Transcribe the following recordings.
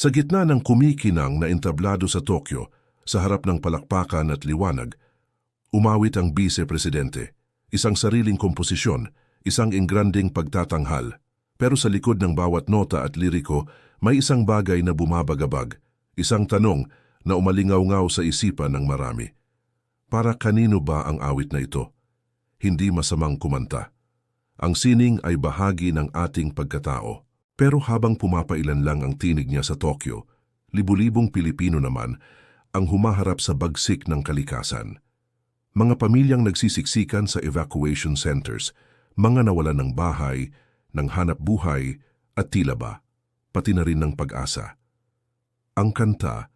Sa gitna ng kumikinang na entablado sa Tokyo, sa harap ng palakpakan at liwanag, umawit ang vice-presidente, isang sariling komposisyon, isang ingranding pagtatanghal. Pero sa likod ng bawat nota at liriko, may isang bagay na bumabagabag, isang tanong na umalingaw-ngaw sa isipan ng marami. Para kanino ba ang awit na ito? Hindi masamang kumanta. Ang sining ay bahagi ng ating pagkatao. Pero habang pumapailan lang ang tinig niya sa Tokyo, libu-libong Pilipino naman ang humaharap sa bagsik ng kalikasan. Mga pamilyang nagsisiksikan sa evacuation centers, mga nawalan ng bahay, ng hanap buhay at tila ba, pati na rin ng pag-asa. Ang kanta,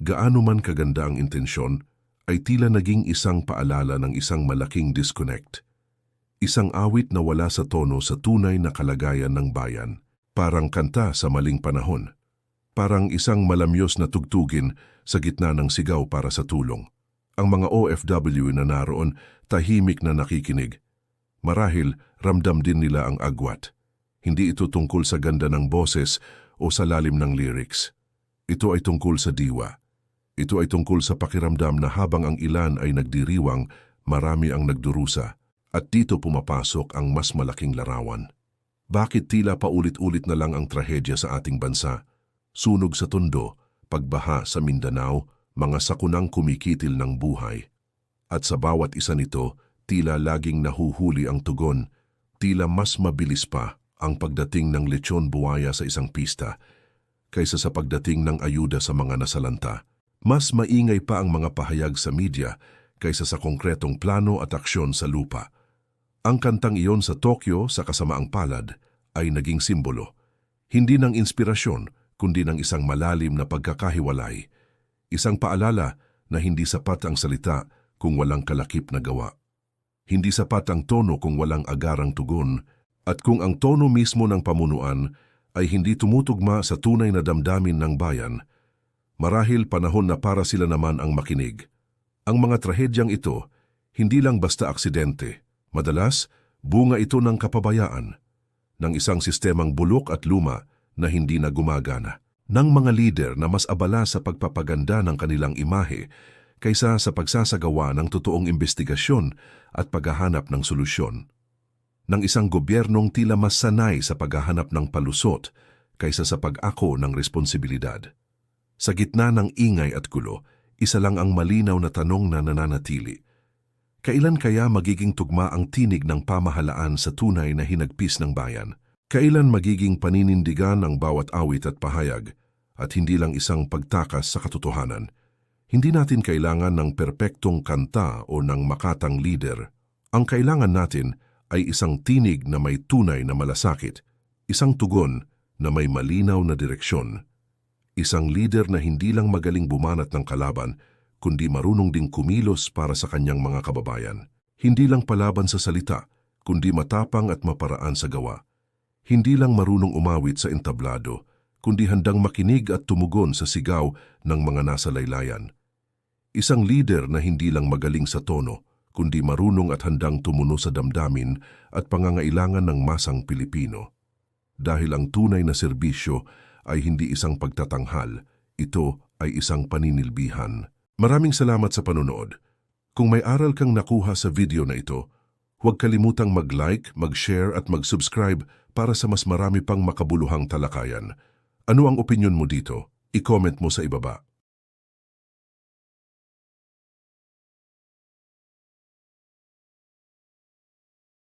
gaano man kaganda ang intensyon, ay tila naging isang paalala ng isang malaking disconnect. Isang awit na wala sa tono sa tunay na kalagayan ng bayan. Parang kanta sa maling panahon. Parang isang malamyos na tugtugin sa gitna ng sigaw para sa tulong. Ang mga OFW na naroon tahimik na nakikinig. Marahil ramdam din nila ang agwat. Hindi ito tungkol sa ganda ng boses o sa lalim ng lyrics. Ito ay tungkol sa diwa. Ito ay tungkol sa pakiramdam na habang ang ilan ay nagdiriwang, marami ang nagdurusa. At dito pumapasok ang mas malaking larawan. Bakit tila paulit-ulit na lang ang trahedya sa ating bansa? Sunog sa tondo, pagbaha sa Mindanao, mga sakunang kumikitil ng buhay. At sa bawat isa nito, tila laging nahuhuli ang tugon, tila mas mabilis pa ang pagdating ng lechon buwaya sa isang pista kaysa sa pagdating ng ayuda sa mga nasalanta. Mas maingay pa ang mga pahayag sa media kaysa sa konkretong plano at aksyon sa lupa. Ang kantang iyon sa Tokyo sa kasamaang palad ay naging simbolo, hindi ng inspirasyon kundi ng isang malalim na pagkakahiwalay, isang paalala na hindi sapat ang salita kung walang kalakip na gawa. Hindi sapat ang tono kung walang agarang tugon, at kung ang tono mismo ng pamunuan ay hindi tumutugma sa tunay na damdamin ng bayan, marahil panahon na para sila naman ang makinig. Ang mga trahedyang ito, hindi lang basta aksidente, Madalas, bunga ito ng kapabayaan, ng isang sistemang bulok at luma na hindi na gumagana, ng mga lider na mas abala sa pagpapaganda ng kanilang imahe kaysa sa pagsasagawa ng totoong investigasyon at paghahanap ng solusyon, ng isang gobyernong tila mas sanay sa paghahanap ng palusot kaysa sa pag-ako ng responsibilidad. Sa gitna ng ingay at gulo, isa lang ang malinaw na tanong na nananatili – Kailan kaya magiging tugma ang tinig ng pamahalaan sa tunay na hinagpis ng bayan? Kailan magiging paninindigan ang bawat awit at pahayag at hindi lang isang pagtakas sa katotohanan? Hindi natin kailangan ng perpektong kanta o ng makatang leader. Ang kailangan natin ay isang tinig na may tunay na malasakit, isang tugon na may malinaw na direksyon, isang leader na hindi lang magaling bumanat ng kalaban, kundi marunong ding kumilos para sa kanyang mga kababayan. Hindi lang palaban sa salita, kundi matapang at maparaan sa gawa. Hindi lang marunong umawit sa entablado, kundi handang makinig at tumugon sa sigaw ng mga nasa laylayan. Isang leader na hindi lang magaling sa tono, kundi marunong at handang tumuno sa damdamin at pangangailangan ng masang Pilipino. Dahil ang tunay na serbisyo ay hindi isang pagtatanghal, ito ay isang paninilbihan. Maraming salamat sa panonood. Kung may aral kang nakuha sa video na ito, huwag kalimutang mag-like, mag-share at mag-subscribe para sa mas marami pang makabuluhang talakayan. Ano ang opinion mo dito? I-comment mo sa ibaba.